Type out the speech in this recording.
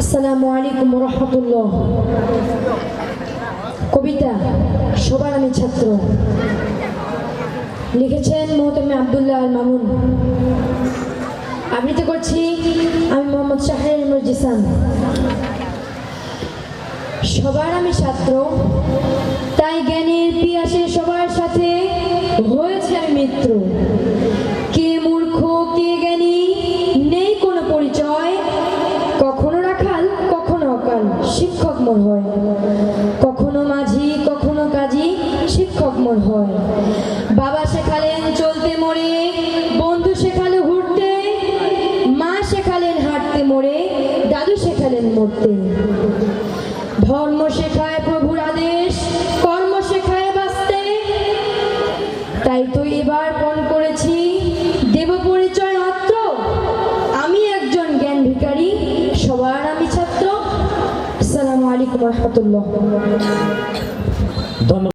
আসসালামু আলাইকুম রহমতুল্লাহ কবিতা, সবার আমি ছাত্র। লিখেছেন মোহতমে আবদুল্লাহ আল মামুন। আবৃত্তি করছি আমি মোহাম্মদ শাহের মজিসান সবার আমি ছাত্র, তাই জ্ঞানের পিয়াসে সবার সাথে হয়েছে আমি মিত্র। শিক্ষক মোর হয়। কখনো মাঝি, কখনো কাজী, শিক্ষক মোর হয়। বাবা শেখালেন চলতে মোড়ে, বন্ধু শেখালো ঘুরতে, মা শেখালেন হাঁটতে মোড়ে, দাদু শেখালেন মরতে। ধর্ম শেখায় প্রভুর আদেশ, কর্ম শেখায় বাঁচতে। তাই তো এবার পণ করেছি আলাইকুম রহমতুল্লাহ। ধন্যবাদ